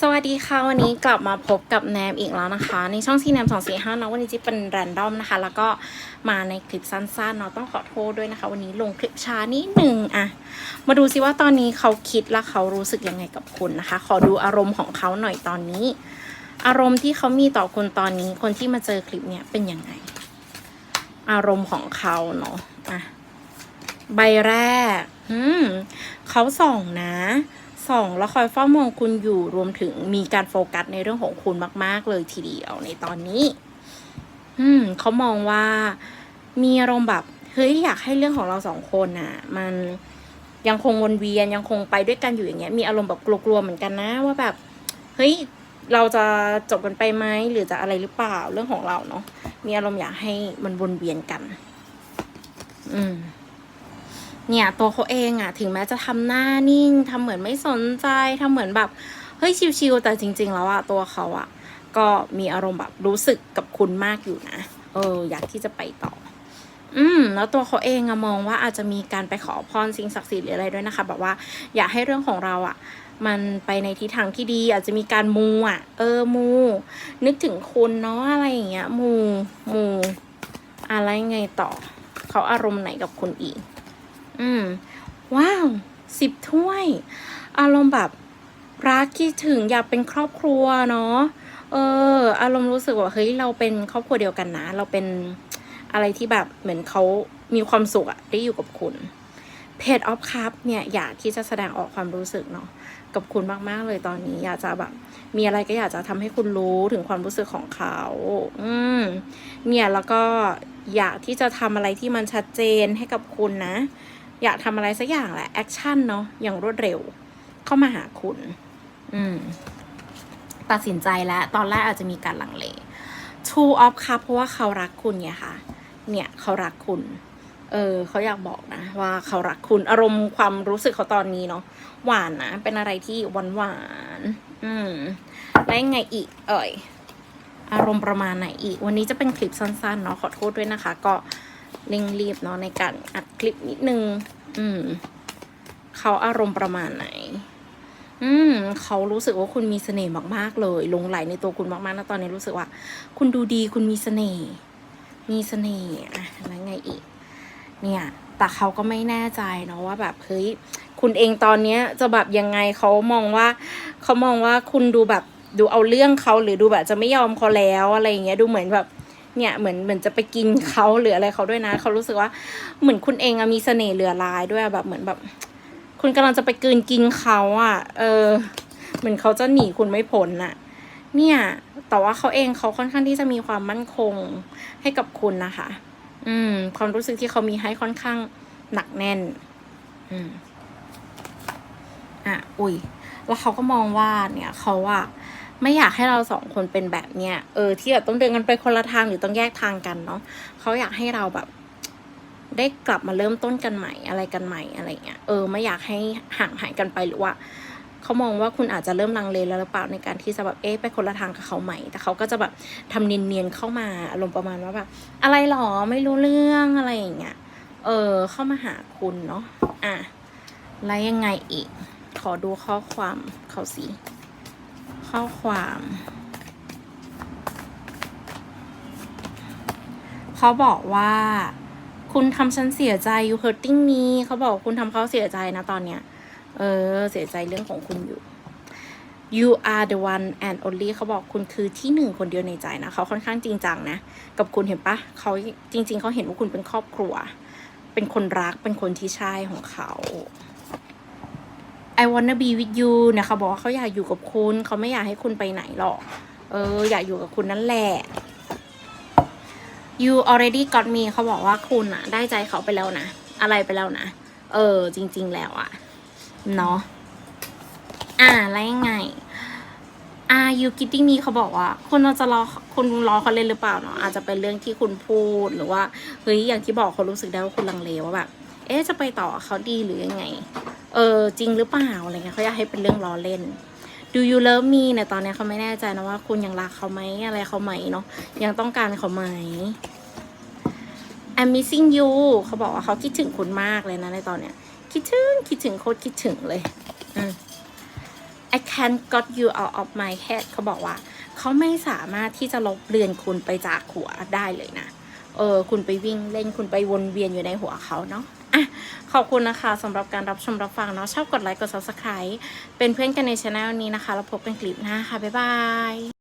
สวัสดีค่ะ วันนี้กลับมาพบกับแนมอีกแล้วนะคะ ในช่องซีแนมสองสี่ห้าเนาะวันนี้จะเป็นแรนดอมนะคะ แล้วก็มาในคลิปสั้นๆเนาะต้องขอโทษด้วยนะคะ วันนี้ลงคลิปช้านิดหนึ่งอะมาดูซิว่าตอนนี้เขาคิดและเขารู้สึกยังไงกับคุณนะคะ ขอดูอารมณ์ของเขาหน่อยตอนนี้ อารมณ์ที่เขามีต่อคุณตอนนี้ คนที่มาเจอคลิปเนี้ยเป็นยังไง อารมณ์ของเขาเนาะอะใบแรกอืมเขาส่องนะ ส่องแล้วคอยเฝ้ามองคุณอยู่รวมถึงมีการโฟกัสในเรื่องของคุณมาก ๆ เลยทีเดียวในตอนนี้ อืมเขามองว่ามีอารมณ์แบบเฮ้ยอยากให้เรื่องของเราสองคนน่ะ มันยังคงวนเวียนยังคงไปด้วยกันอยู่อย่างเงี้ย มีอารมณ์แบบกลัวๆเหมือนกันนะ ว่าแบบ เฮ้ยเราจะจบกันไปไหมหรือจะอะไรหรือเปล่าเรื่องของเราเนาะมีอารมณ์อยากให้มันวนเวียนกัน อืม เนี่ยตัวเขาเองอะถึงแม้จะทำหน้านิ่งทำเหมือนไม่สนใจทำเหมือนแบบเฮ้ยชิวๆแต่จริง ๆ แล้วอะตัวเขาอะก็มีอารมณ์แบบรู้สึกกับคุณมากอยู่นะเออ อยากที่จะไปต่อ อืม แล้วตัวเขาเองอะมองว่าอาจจะมีการไปขอพรสิ่งศักดิ์สิทธิ์หรืออะไรด้วยนะคะ แบบว่า อยากให้เรื่องของเราอะมันไปในทิศทางที่ดี อาจจะมีการมูอะเออมู นึกถึงคุณเนาะอะไรอย่างเงี้ย มูมู อะไรไงต่อ เขาอารมณ์ไหนกับคุณอีก อืม ว้าวสิบถ้วย อารมณ์แบบรักคิดถึงอยากเป็นครอบครัวเนาะ เออ อารมณ์รู้สึกว่าเฮ้ยเราเป็นครอบครัวเดียวกันนะ เราเป็นอะไรที่แบบเหมือนเขามีความสุขอะได้อยู่กับคุณเพจออฟคัพเนี่ยอยากที่จะแสดงออกความรู้สึกเนาะกับคุณมาก ๆ เลยตอนนี้อยากจะแบบ มีอะไรก็อยากจะทำให้คุณรู้ถึงความรู้สึกของเขา อืม เนี่ยแล้วก็อยากที่จะทำอะไรที่มันชัดเจนให้กับคุณนะ อยากทำอะไรสักอย่างแหละแอคชั่นเนาะอย่างรวดเร็วเข้ามาหาคุณ อืม ตัดสินใจแล้ว ตอนแรกอาจจะมีการลังเล two of cup เพราะว่าเขารักคุณไงคะเนี่ยเขารักคุณ เออเขาอยากบอกนะ ว่าเขารักคุณอารมณ์ความรู้สึกเขาตอนนี้เนาะหวานนะ เป็นอะไรที่หวานหวานอืมแล้วยังไงอีก เอ่ยอารมณ์ประมาณไหนอีก วันนี้จะเป็นคลิปสั้นๆเนาะขอโทษด้วยนะคะ ก็เร่งรีบเนาะในการอัดคลิปนิดนึง อืม เขาอารมณ์ประมาณไหน อืม เขารู้สึกว่าคุณมีเสน่ห์มากๆเลยหลงไหลในตัวคุณมากๆนะตอนนี้รู้สึกว่า คุณดูดีคุณมีเสน่ห์มีเสน่ห์อะแล้วไงอีก เนี่ย แต่เขาก็ไม่แน่ใจเนาะว่าแบบเฮ้ยคุณเองตอนเนี้ยจะแบบยังไงเขามองว่าเขามองว่าคุณดูแบบดูเอาเรื่องเขาหรือดูแบบจะไม่ยอมเขาแล้วอะไรอย่างเงี้ยดูเหมือนแบบ เนี่ยเหมือนเหมือนจะไปกินเขาหรืออะไรเขาด้วยนะเขารู้สึกว่าเหมือนคุณเองอะมีเสน่ห์เหลือหลายด้วยอะแบบเหมือนแบบ คุณกำลังจะไปกืนกินเขาอะเออ เหมือนเขาจะหนีคุณไม่พ้นอะเนี่ย แต่ว่าเขาเองเขาค่อนข้างที่จะมีความมั่นคงให้กับคุณนะคะ อืม ความรู้สึกที่เขามีให้ค่อนข้างหนักแน่น อืมอะ อุ้ย แล้วเขาก็มองว่าเนี่ยเขาอะ ไม่อยากให้เราสองคนเป็นแบบเนี้ยเออที่แบบต้องเดินกันไปคนละทางหรือต้องแยกทางกันเนาะเขาอยากให้เราแบบ ได้กลับมาเริ่มต้นกันใหม่อะไรกันใหม่อะไรเงี้ยเออไม่อยากให้ห่างหายกันไปหรือว่าเขามองว่าคุณอาจจะเริ่มลังเลแล้วหรือเปล่าในการที่จะแบบเอ๊ะไปคนละทางกับเขาใหม่ แต่เขาก็จะแบบทำเนียนๆเข้ามาอารมณ์ประมาณว่าแบบอะไรหรอไม่รู้เรื่องอะไรอย่างเงี้ยเออเข้ามาหาคุณเนาะอะแล้วยังไงอีก ขอดูข้อความเขาสิ ข้อความ เขาบอกว่า คุณทำฉันเสียใจ you hurting me เขาบอกคุณทำเขาเสียใจนะตอนเนี้ย เออ เสียใจเรื่องของคุณอยู่ you are the one and only เขาบอกคุณคือที่หนึ่งคนเดียวในใจนะ เขาค่อนข้างจริงจังนะ กับคุณเห็นปะเขาจริง ๆ เขาเห็นว่าคุณเป็นครอบครัว เป็นคนรัก เป็นคนที่ใช่ของเขา I wanna be with you เนี่ยเขาบอกว่าเขาอยากอยู่กับคุณ เขาไม่อยากให้คุณไปไหนหรอก เออ อยากอยู่กับคุณนั่นแหละ you already got me เขาบอกว่าคุณอะได้ใจเขาไปแล้วนะ อะไรไปแล้วนะ เออ จริง ๆ แล้วอะเนาะ อ่าแล้วยังไงอ่า you kidding me เขาบอกว่า คุณจะรอคุณรอเขาเล่นหรือเปล่าเนาะอาจจะเป็นเรื่องที่คุณพูดหรือว่า เฮ้ย อย่างที่บอกเขารู้สึกได้ว่าคุณลังเลว่าแบบ เอ๊ะ จะไปต่อเขาดีหรือยังไง เออจริงหรือเปล่าอะไรเงี้ยเขาอยากให้เป็นเรื่องล้อเล่น do you love me เนี่ยตอนเนี้ยเขาไม่แน่ใจนะว่าคุณยังรักเขาไหมอะไรเขาไหมเนาะยังต้องการเขาไหม I'm missing you เขาบอกว่าเขาคิดถึงคุณมากเลยนะในตอนเนี้ย คิดถึงคิดถึงโคตรคิดถึงเลย I can't got you out of my head เขาบอกว่า เขาไม่สามารถที่จะลบเลือนคุณไปจากหัวได้เลยนะ เออคุณไปวิ่งเล่นคุณไปวนเวียนอยู่ในหัวเขาเนาะอะขอบคุณนะคะสำหรับการรับชมรับฟังเนาะชอบกดไลค์กด subscribe เป็นเพื่อนกันในช anel นี้นะคะ แล้วพบกันคลิปหน้าค่ะ บ๊ายบาย